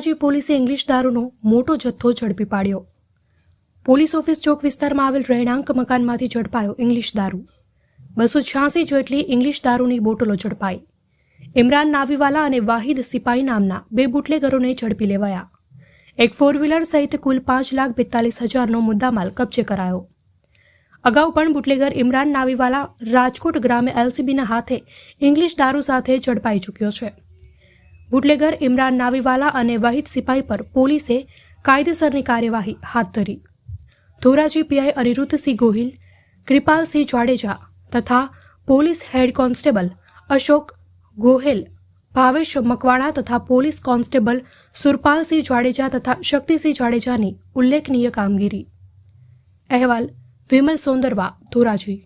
ધોરાજી પોલીસે ઇંગ્લિશ દારૂનો મોટો જથ્થો ઝડપી પાડ્યો. પોલીસ ઓફિસ ચોક વિસ્તારમાં આવેલ રહેણાંક મકાનમાંથી ઝડપાયો ઇંગ્લિશ દારૂ. બસો છ્યાસી જેટલી ઇંગ્લિશ દારૂની બોટલો ઝડપાઈ. ઇમરાન નાવીવાલા અને વાહિદ સિપાઈ નામના બે બુટલેગરોને ઝડપી લેવાયા. એક ફોર વ્હીલર સહિત કુલ પાંચ લાખ બેતાલીસ હજારનો મુદ્દામાલ કબજે કરાયો. અગાઉ પણ બુટલેગર ઇમરાન નાવીવાલા રાજકોટ ગ્રામે એલસીબીના હાથે ઇંગ્લિશ દારૂ સાથે ઝડપાઈ ચૂક્યો છે. બુટલેગર, ઇમરાન નાવીવાલા અને વહીદ સિપાઈ પર પોલીસે કાયદેસરની કાર્યવાહી હાથ ધરી. ધોરાજી પીઆઈ અનિરુદ્ધસિંહ ગોહિલ, કૃપાલસિંહ જાડેજા તથા police head constable Ashok Gohel, Bhavesh Makwana તથા પોલીસ કોન્સ્ટેબલ સુરપાલસિંહ જાડેજા તથા શક્તિસિંહ જાડેજાની ઉલ્લેખનીય કામગીરી. અહેવાલ વિમલ સોંદરવા, ધોરાજી.